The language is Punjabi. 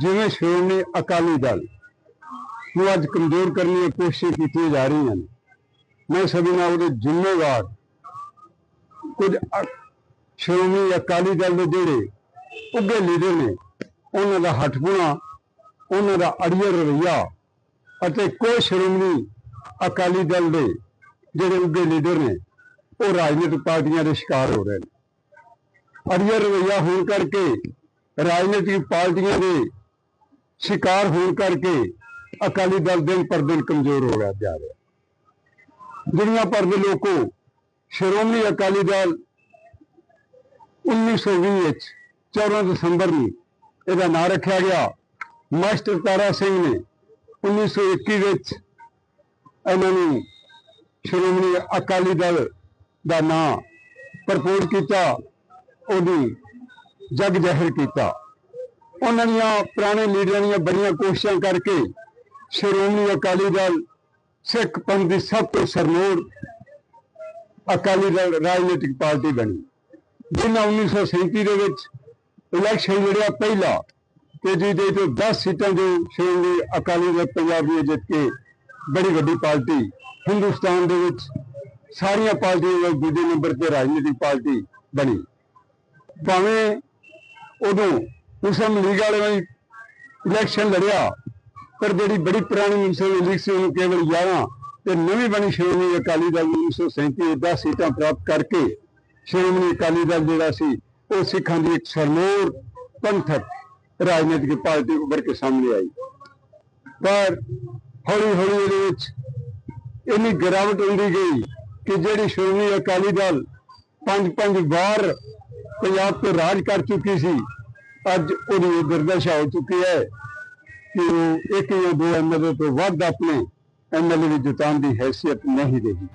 ਜਿਵੇਂ ਸ਼੍ਰੋਮਣੀ ਅਕਾਲੀ ਦਲ ਨੂੰ ਅੱਜ ਕਮਜ਼ੋਰ ਕਰਨ ਦੀਆਂ ਕੋਸ਼ਿਸ਼ਾਂ ਕੀਤੀਆਂ ਜਾ ਰਹੀਆਂ ਨੇ। ਮੈਂ ਸਭੀ ਨਾਲ ਉਹਦੇ ਜ਼ਿੰਮੇਵਾਰ ਕੁਝ ਸ਼੍ਰੋਮਣੀ ਅਕਾਲੀ ਦਲ ਦੇ ਜਿਹੜੇ ਉੱਗੇ ਲੀਡਰ ਨੇ, ਉਹਨਾਂ ਦਾ ਹੱਠਪੁਣਾ ਉਹਨਾਂ ਦਾ ਅੜੀਅਰ ਰਵੱਈਆ ਅਤੇ ਕੋਈ ਸ਼੍ਰੋਮਣੀ ਅਕਾਲੀ ਦਲ ਦੇ ਜਿਹੜੇ ਉੱਗੇ ਲੀਡਰ ਨੇ, ਉਹ ਰਾਜਨੀਤਿਕ ਪਾਰਟੀਆਂ ਦੇ ਸ਼ਿਕਾਰ ਹੋ ਰਹੇ ਨੇ। ਅੜੀਅਰ ਰਵੱਈਆ ਹੋਣ ਕਰਕੇ ਰਾਜਨੀਤਿਕ ਪਾਰਟੀਆਂ ਦੇ ਸ਼ਿਕਾਰ ਹੋਣ ਕਰਕੇ ਅਕਾਲੀ ਦਲ ਦਿਨ ਪਰ ਦਿਨ ਕਮਜ਼ੋਰ ਹੋ ਰਿਹਾ ਜਾ ਰਿਹਾ। ਦੁਨੀਆ ਭਰ ਦੇ ਲੋਕੋ ਸ਼੍ਰੋਮਣੀ ਅਕਾਲੀ ਦਲ 1920 ਵਿੱਚ 14 ਦਸੰਬਰ ਨੂੰ ਇਹਦਾ ਨਾਂ ਰੱਖਿਆ ਗਿਆ। ਮਾਸਟਰ ਤਾਰਾ ਸਿੰਘ ਨੇ 1921 ਵਿੱਚ ਇਹਨਾਂ ਨੂੰ ਸ਼੍ਰੋਮਣੀ ਅਕਾਲੀ ਦਲ ਦਾ ਨਾਂ ਪ੍ਰਪੋਜ਼ ਕੀਤਾ, ਉਹਦੀ ਜਗ ਜ਼ਾਹਿਰ ਕੀਤਾ। ਉਹਨਾਂ ਦੀਆਂ ਪੁਰਾਣੇ ਲੀਡਰਾਂ ਦੀਆਂ ਬੜੀਆਂ ਕੋਸ਼ਿਸ਼ਾਂ ਕਰਕੇ ਸ਼੍ਰੋਮਣੀ ਅਕਾਲੀ ਦਲ ਸਿੱਖ ਪੰਥ ਦੀ ਸਭ ਤੋਂ ਸਰਮੋਰ ਅਕਾਲੀ ਦਲ ਰਾਜਨੀਤਿਕ ਪਾਰਟੀ ਬਣੀ। ਜਿਨ੍ਹਾਂ 1937 ਦੇ ਵਿੱਚ ਇਲੈਕਸ਼ਨ ਲੜਿਆ ਪਹਿਲਾ ਤੇ ਜਿਹਦੇ ਤੋਂ 10 ਸੀਟਾਂ ਜੋ ਸ਼੍ਰੋਮਣੀ ਅਕਾਲੀ ਦਲ ਪੰਜਾਬ ਦੀ ਜਿੱਤ ਕੇ ਬੜੀ ਵੱਡੀ ਪਾਰਟੀ, ਹਿੰਦੁਸਤਾਨ ਦੇ ਵਿੱਚ ਸਾਰੀਆਂ ਪਾਰਟੀਆਂ ਵਿੱਚ ਦੂਜੇ ਨੰਬਰ ਤੇ ਰਾਜਨੀਤਿਕ ਪਾਰਟੀ ਬਣੀ। ਭਾਵੇਂ ਉਦੋਂ ਮੁਸਲਿਮ ਲੀਗ ਵਾਲਿਆਂ ਨੇ ਇਲੈਕਸ਼ਨ ਲੜਿਆ। ਪਰ ਜਿਹੜੀ ਬੜੀ ਪੁਰਾਣੀ ਮੁਸਲਿਮ ਲੀਗ ਸੀ, ਉਹਨੂੰ ਕੇਵਲ 11 ਤੇ ਨਵੀਂ ਬਣੀ ਸ਼੍ਰੋਮਣੀ ਅਕਾਲੀ ਦਲ ਨੂੰ 1937 ਦੇ 10 ਸੀਟਾਂ ਪ੍ਰਾਪਤ ਕਰਕੇ ਸ਼੍ਰੋਮਣੀ ਅਕਾਲੀ ਦਲ ਜਿਹੜਾ ਸੀ, ਉਹ ਸਿੱਖਾਂ ਦੀ ਇੱਕ ਸਰਮੋਰ ਪੰਥਕ ਰਾਜਨੀਤਿਕ ਪਾਰਟੀ ਉੱਭਰ ਕੇ ਸਾਹਮਣੇ ਆਈ। ਪਰ ਹੌਲੀ ਹੌਲੀ ਇਹਦੇ ਵਿੱਚ ਇੰਨੀ ਗਿਰਾਵਟ ਹੁੰਦੀ ਗਈ ਕਿ ਜਿਹੜੀ ਸ਼੍ਰੋਮਣੀ ਅਕਾਲੀ ਦਲ ਪੰਜ ਪੰਜ ਵਾਰ ਪੰਜਾਬ ਤੇ ਰਾਜ ਕਰ ਚੁੱਕੀ ਸੀ ਅੱਜ ਉਹਦੀ ਇਹ ਦੁਰਦਸ਼ਾ ਹੋ ਚੁੱਕੀ ਹੈ ਕਿ ਉਹ ਇੱਕ ਜਾਂ ਦੋ ਐਮਐਲਏ ਤੋਂ ਵੱਧ ਆਪਣੇ ਐਮਐਲਏ ਦੀ ਜਿਤਾਉਣ ਦੀ ਹੈਸੀਅਤ ਨਹੀਂ ਰਹੀ।